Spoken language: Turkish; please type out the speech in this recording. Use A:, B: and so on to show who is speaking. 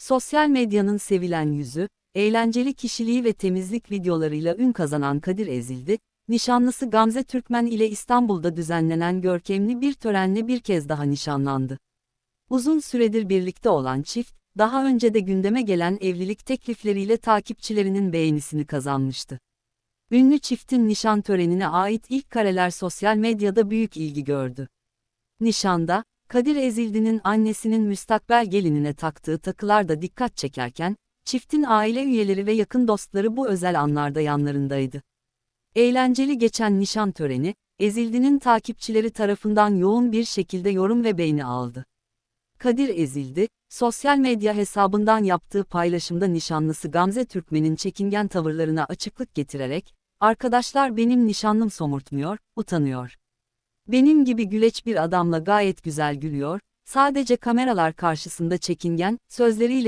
A: Sosyal medyanın sevilen yüzü, eğlenceli kişiliği ve temizlik videolarıyla ün kazanan Kadir Ezildi, nişanlısı Gamze Türkmen ile İstanbul'da düzenlenen görkemli bir törenle bir kez daha nişanlandı. Uzun süredir birlikte olan çift, daha önce de gündeme gelen evlilik teklifleriyle takipçilerinin beğenisini kazanmıştı. Ünlü çiftin nişan törenine ait ilk kareler sosyal medyada büyük ilgi gördü. Nişanda, Kadir Ezildi'nin annesinin müstakbel gelinine taktığı takılar da dikkat çekerken, çiftin aile üyeleri ve yakın dostları bu özel anlarda yanlarındaydı. Eğlenceli geçen nişan töreni, Ezildi'nin takipçileri tarafından yoğun bir şekilde yorum ve beğeni aldı. Kadir Ezildi, sosyal medya hesabından yaptığı paylaşımda nişanlısı Gamze Türkmen'in çekingen tavırlarına açıklık getirerek, Arkadaşlar benim nişanlım somurtmuyor, utanıyor. Benim gibi güleç bir adamla gayet güzel gülüyor, sadece kameralar karşısında çekingen, sözleriyle